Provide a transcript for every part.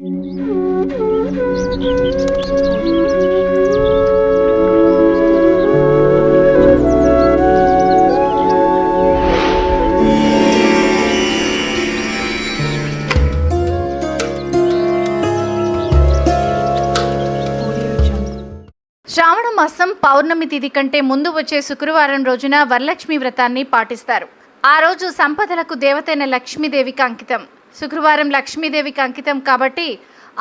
శ్రావణ మాసం పౌర్ణమి తిథి కంటే ముందు వచ్చే శుక్రవారం రోజున వరలక్ష్మి వ్రతాన్ని పాటిస్తారు. ఆ రోజు సంపదలకు దేవతైన లక్ష్మీదేవికి అంకితం. శుక్రవారం లక్ష్మీదేవికి అంకితం కాబట్టి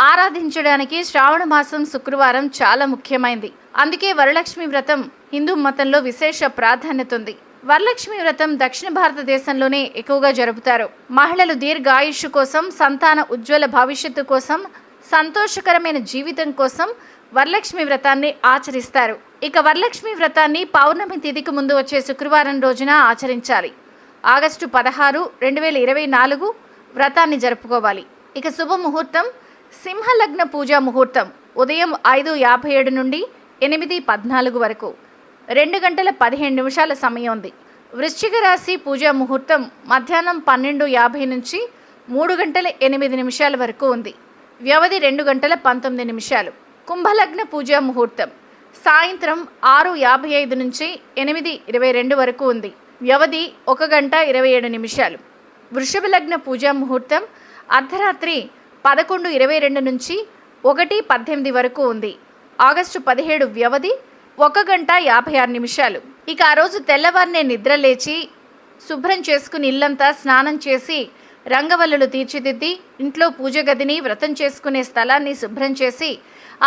ఆరాధించడానికి శ్రావణ మాసం శుక్రవారం చాలా ముఖ్యమైంది. అందుకే వరలక్ష్మి వ్రతం హిందూ మతంలో విశేష ప్రాధాన్యత ఉంది. వరలక్ష్మి వ్రతం దక్షిణ భారతదేశంలోనే ఎక్కువగా జరుపుతారు. మహిళలు దీర్ఘాయుష్ కోసం సంతాన ఉజ్వల భవిష్యత్తు కోసం సంతోషకరమైన జీవితం కోసం వరలక్ష్మి వ్రతాన్ని ఆచరిస్తారు. ఇక వరలక్ష్మి వ్రతాన్ని పౌర్ణమి తిథికి ముందు వచ్చే శుక్రవారం రోజున ఆచరించాలి. ఆగస్టు పదహారు రెండు వేల ఇరవై నాలుగు వ్రతాన్ని జరుపుకోవాలి. ఇక శుభ ముహూర్తం సింహలగ్న పూజా ముహూర్తం ఉదయం ఐదు యాభై ఏడు నుండి ఎనిమిది పద్నాలుగు వరకు. రెండు గంటల పదిహేను నిమిషాల సమయం ఉంది. వృశ్చిక రాశి పూజా ముహూర్తం మధ్యాహ్నం పన్నెండు యాభై నుంచి మూడు గంటల ఎనిమిది నిమిషాల వరకు ఉంది. వ్యవధి రెండు గంటల పంతొమ్మిది నిమిషాలు. కుంభలగ్న పూజా ముహూర్తం సాయంత్రం ఆరు యాభై ఐదు నుంచి ఎనిమిది ఇరవై రెండు వరకు ఉంది. వ్యవధి ఒక గంట ఇరవై ఏడు నిమిషాలు. వృషభ లగ్న పూజా ముహూర్తం అర్ధరాత్రి పదకొండు ఇరవై రెండు నుంచి ఒకటి పద్దెనిమిది వరకు ఉంది. ఆగస్టు పదిహేడు వ్యవధి ఒక గంట యాభై ఆరు నిమిషాలు. ఇక ఆ రోజు తెల్లవారినే నిద్ర లేచి శుభ్రం చేసుకుని ఇల్లంతా స్నానం చేసి రంగవల్లులు తీర్చిదిద్ది ఇంట్లో పూజ గదిని వ్రతం చేసుకునే స్థలాన్ని శుభ్రం చేసి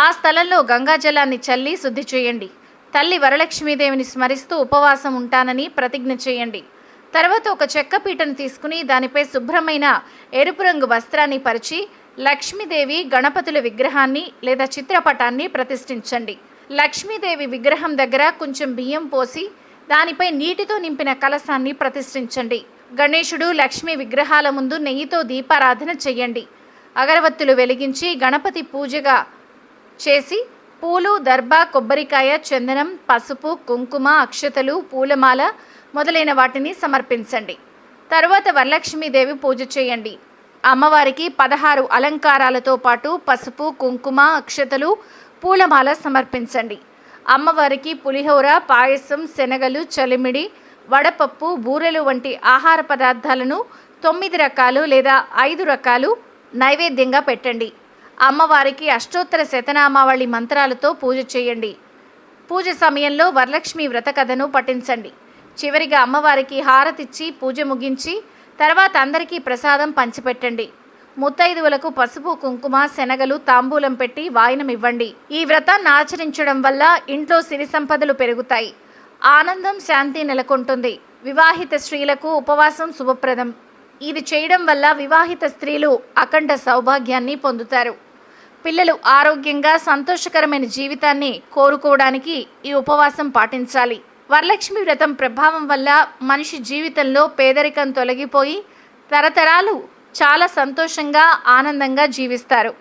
ఆ స్థలంలో గంగాజలాన్ని చల్లి శుద్ధి చేయండి. తల్లి వరలక్ష్మీదేవిని స్మరిస్తూ ఉపవాసం ఉంటానని ప్రతిజ్ఞ చేయండి. తర్వాత ఒక చెక్క పీటను తీసుకుని దానిపై శుభ్రమైన ఎరుపు రంగు వస్త్రాన్ని పరిచి లక్ష్మీదేవి గణపతుల విగ్రహాన్ని లేదా చిత్రపటాన్ని ప్రతిష్ఠించండి. లక్ష్మీదేవి విగ్రహం దగ్గర కొంచెం బియ్యం పోసి దానిపై నీటితో నింపిన కలసాన్ని ప్రతిష్ఠించండి. గణేశుడు లక్ష్మీ విగ్రహాల ముందు నెయ్యితో దీపారాధన చెయ్యండి అగరవత్తులు వెలిగించి గణపతి పూజగా చేసి పూలు దర్భ కొబ్బరికాయ చందనం పసుపు కుంకుమ అక్షతలు పూలమాల మొదలైన వాటిని సమర్పించండి. తరువాత వరలక్ష్మీదేవి పూజ చేయండి. అమ్మవారికి పదహారు అలంకారాలతో పాటు పసుపు కుంకుమ అక్షతలు పూలమాల సమర్పించండి. అమ్మవారికి పులిహోర పాయసం శనగలు చలిమిడి వడపప్పు బూరెలు వంటి ఆహార పదార్థాలను తొమ్మిది రకాలు లేదా ఐదు రకాలు నైవేద్యంగా పెట్టండి. అమ్మవారికి అష్టోత్తర శతనామావళి మంత్రాలతో పూజ చేయండి. పూజ సమయంలో వరలక్ష్మి వ్రత కథను పఠించండి. చివరిగా అమ్మవారికి హారతిచ్చి పూజ ముగించి తర్వాత అందరికీ ప్రసాదం పంచిపెట్టండి. ముత్తైదువులకు పసుపు కుంకుమ శనగలు తాంబూలం పెట్టి వాయనం ఇవ్వండి. ఈ వ్రతాన్ని ఆచరించడం వల్ల ఇంట్లో సిరి సంపదలు పెరుగుతాయి. ఆనందం శాంతి నెలకొంటుంది. వివాహిత స్త్రీలకు ఉపవాసం శుభప్రదం. ఇది చేయడం వల్ల వివాహిత స్త్రీలు అఖండ సౌభాగ్యాన్ని పొందుతారు. పిల్లలు ఆరోగ్యంగా సంతోషకరమైన జీవితాన్ని కోరుకోవడానికి ఈ ఉపవాసం పాటించాలి. వరలక్ష్మి వ్రతం ప్రభావం వల్ల మనిషి జీవితంలో పేదరికం తొలగిపోయి తరతరాలు చాలా సంతోషంగా ఆనందంగా జీవిస్తారు.